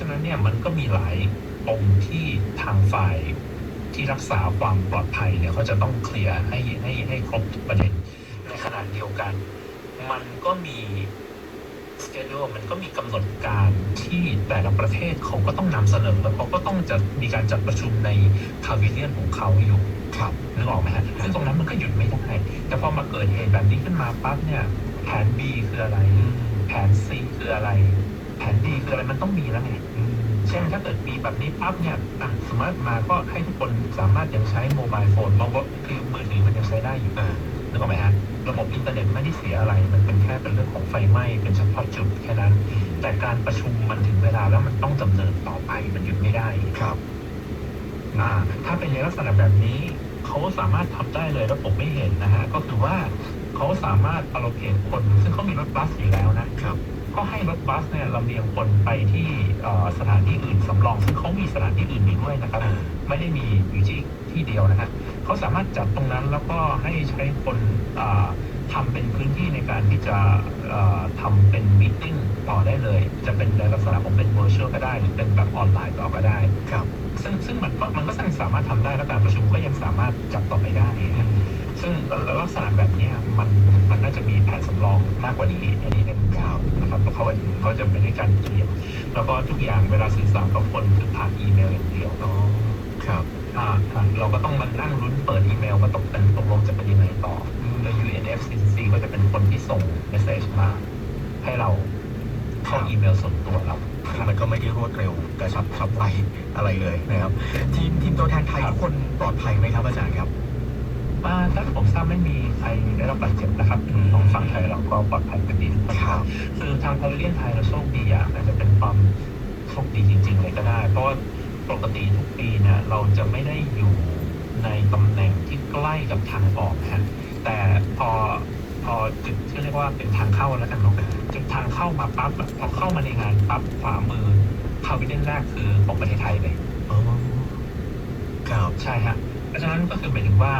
ฉะนั้นเนี่ยมันก็มีหลายปมที่ทางฝ่ายที่รักษาความปลอดภัยเนี่ยเขาจะต้องเคลียร์ให้ให้ให้ครบทุกประเด็นในขณะเดียวกัน มันก็มีสเกจ l มันก็มีกำหนดการที่แต่ละประเทศเขาก็ต้องนำเสนอแล้วเขาก็ต้องจะมีการจัดประชุมในพาวิเลียนของเขาอยู่ครับนึกออกไหมฮะซึ่งตรงนั้นมันก็หยุดไม่ได้แต่พอมาเกิดเหตุแบบนี้ขึ้นมาปั๊บเนี่ยแผน B คืออะไร แผน C คืออะไร แผน D คืออะไรมันต้องมีแล้วไงอืม เช่นถ้าเกิดมีแบบนี้ปั๊บเนี่ยอะสมมติมาก็ให้ทุกคนสามารถยังใช้โมบายโฟนมองว่าคือมือถือมันยังใช้ได้อยู่อ่านึกออกไหมฮะระบบอินเทอร์เน็ตไม่ได้เสียอะไร มันเป็นแค่เป็นเรื่องของไฟไหม้เป็นเฉพาะจุดแค่นั้น แต่การประชุมมันถึงเวลาแล้วมันต้องดำเนินต่อไปมันหยุดไม่ได้ครับอ่าถ้าเป็นในลักษณะแบบนี้เขาสามารถทำได้เลยแล้วผมไม่เห็นนะฮะก็คือว่าเขาสามารถ allocate คน ซึ่งเขามีรถบัสอยู่แล้วนะครับ ก็ให้รถบัสเนี่ยลำเลียงคนไปที่เอ่อสถานที่อื่นสำรอง ซึ่งเขามีสถานที่อื่นอยู่ด้วยนะครับอ่าไม่ได้มีอยู่ที่ที่เดียวนะฮะเขาสามารถจัดตรงนั้นแล้วก็ให้ใช้คนอ่าทำเป็นพื้นที่ในการที่จะเอ่อทำเป็นมิ팅ต่อได้เลย จะเป็นในลักษณะของเป็น virtual ก็ได้ หรือเป็นแบบออนไลน์ต่อก็ได้ครับซึ่งซึ่งมันก็มันก็ยังสามารถทำได้และการประชุมก็ยังสามารถจัดต่อไปได้นะฮะซึ่งลักษณะแบบเนี้ยมันมันน่า จะมีแผนสำรองมากกว่านี้อันนี้เป็นข่าวนะครับเพราะเขาเขาจะไม่ได้การเตรียมแล้วก็ทุกอย่างเวลาสื่อสารกับคนคือผ่านอีเมลอย่างเดียวอ๋อครับอ่าเราก็ต้องมานั่งลุ้นเปิดอีเมลมาตกเป็นตกลงจะเป็นยังไงต่อโดย UNFCCC ก็จะเป็นคนที่ส่งเมสเซจมา ให้เราเข้าอีเมลส่วนตัวเราคือมันก็ไม่ได้รวดเร็วกระชับฉับไวอะไรเลยนะครับ ทีมทีมตัวแทนไทยทุกคนปลอดภัยไหมครับอาจารย์ครับ อ่าถ้าผมทราบไม่มีใครได้รับบาดเจ็บนะครับของฝั่งไทยเราก็ปลอดภัยกันดีทุกคนครับคือทางพาวิเลียนไทยเราโชคดีอะอาจจะเป็นความโชคดีจริงๆเลยก็ได้ เพราะว่าปกติทุกปีเนี่ยเราจะไม่ได้อยู่ในตำแหน่งที่ใกล้กับทางออกฮะแต่พอพอจุดที่เรียกว่าเป็นทางเข้าแล้วกันเนาะจุดทางเข้ามาปั๊บอะพอเข้ามาในงานปั๊บขวามือพาวิเลียนแรกคือของประเทศไทยเลยอ๋อครับใช่ฮะเพราะฉะนั้นก็คือหมายถึงว่า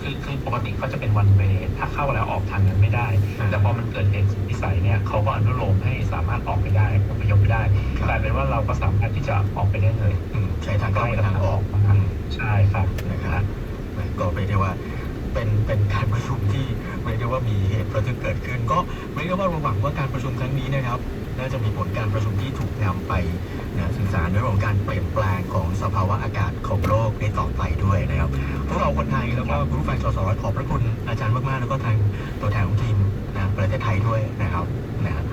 คือคือปกติเขาจะเป็นวันเวถ้าเข้าแล้วออกทางนั้นไม่ได้ แต่พอมันเกิดเหตุสุดวิสัยเนี่ยเขาก็อนุโลมให้สามารถออกไปได้อพยพไปได้ครับกลายเป็นว่าเราก็สามารถที่จะออกไปได้เลยอืมใช้ทางเข้าเป็นทางออกนะอืมใช่ครับนะครับก็เรียกได้ว่าเป็นเป็นการประชุมที่เรียกได้ว่ามีเหตุประทึกเกิดขึ้น ก็เรียกได้ว่าเราหวังว่าการประชุมครั้งนี้นะครับน่าจะมีผลการประชุมที่ถูกนำไปนะสื่อสารในเรื่องของการเปลี่ยนแปลงของสภาวะอากาศของโลกในต่อ ไปด้วยนะครับพวกเราคนไทยแล้วก็คุณผู้ฟังสสร้อยขอบพระคุณอาจารย์มากๆ แล้วก็ทางตัวแทนของทีมนะประเทศไทยด้วยนะครับนะครับ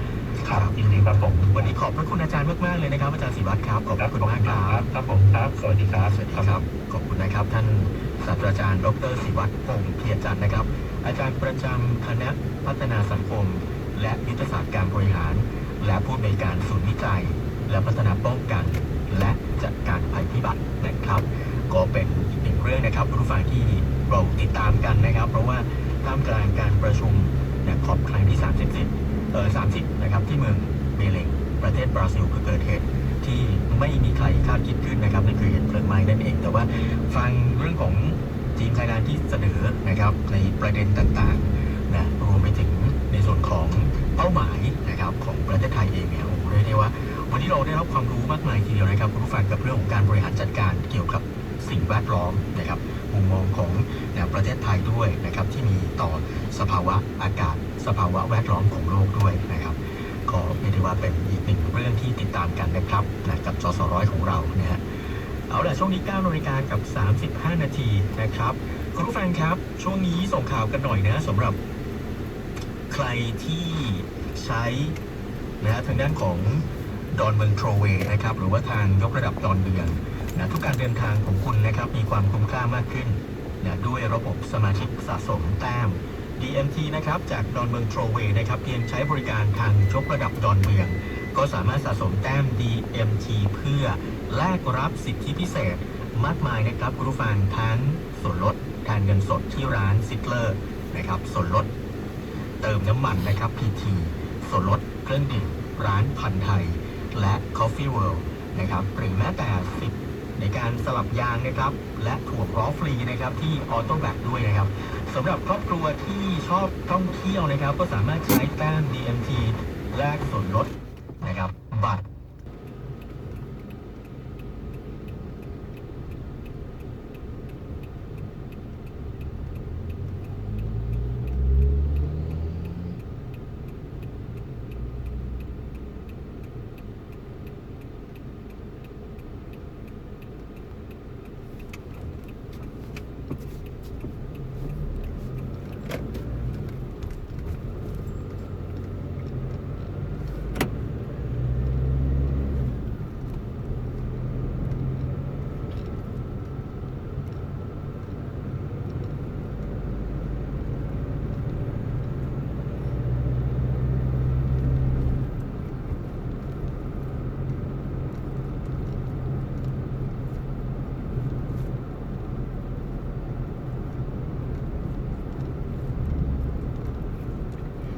ครับยินดีครับผมวันนี้ขอบพระคุณอาจารย์มากๆเลยนะครับอาจารย์ศิวัตรครับขอบพระคุณมากครับครับผมครับสวัสดีครับสวัสดีครับขอบคุณนะครับ ท่านศาสตราจารย์ ดรศิวัตรพงษ์เพียรจันทร์นะครับ อาจารย์ประจำคณะพัฒนาสังคม และยุทธศาสตร์การบริหาร และผู้อำนวยการศูนย์วิจัย และพัฒนาป้องกัน และจัดการภัยพิบัตินะครับ ก็เป็นอีกหนึ่งเรื่องนะครับคุณผู้ฟังที่เราติดตามกันนะครับ เพราะว่าท่ามกลางการประชุมนะขอบครั้งที่ 30เออ30 นะครับ ที่เมืองเบเลงประเทศบราซิลก็เกิดเหตุที่ไม่มีใครคาดคิดขึ้นนะครับนั่นคือเหตุเพลิงไหม้นั่นเอง แต่ว่าฟังเรื่องของทีมไทยแลนด์ที่เสนอนะครับในประเด็นต่างๆนะรวมไปถึงในส่วนของเป้าหมายนะครับของประเทศไทยเองเนี่ยโอ้โหเรียกได้ว่า วันนี้เราได้รับความรู้มากมายทีเดียวนะครับคุณผู้ฟังกับเรื่องของการบริหารจัดการเกี่ยวกับ สิ่งแวดล้อมนะครับมุมมองของนประเทศไทยด้วยนะครับที่มีต่อสภาวะอากาศ สภาวะแวดล้อมของโลกด้วยนะครับก็เรียกได้ว่าเป็นอีกหนึ่งเรื่องที่ติดตามกันนะครับนะกับจสร้อยของเรานะฮะเอาละช่วงนี้9นาฬิกากับ 35 นาทีนะครับ คุณผู้ฟังครับ ช่วงนี้ส่งข่าวกันหน่อยนะสำหรับใครที่ใช้นะทางด้านของดอนเมืองโทรเวย์นะครับ หรือว่าทางยกระดับดอนเมือง นะทุกการเดินทางของคุณนะครับมีความคุ้มค่ามากขึ้นนะด้วยระบบสมาชิกสะสมแต้ม DMT นะครับจากดอนเมืองโทรเวย์นะครับเพียงใช้บริการทางยกระดับดอนเมือง ก็สามารถสะสมแต้ม DMT เพื่อแลกรับสิทธิพิเศษ มากมายนะครับคุณผู้ฟังทั้งส่วนลดแทนเงินสดที่ร้านซิตเลอร์นะครับส่วนลดเติมน้ำมันนะครับ PT ส่วนลดเครื่องดื่มร้านพันไทย และ Coffee World นะครับหรือแม้แต่สิทธิ ในการสลับยางนะครับ และถั่วล้อฟรีนะครับที่ออโต้แบกด้วยนะครับสำหรับครอบครัวที่ชอบท่องเที่ยวนะครับ ก็สามารถใช้แต้ม DMT แลกส่วนลดนะครับบัตร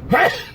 滚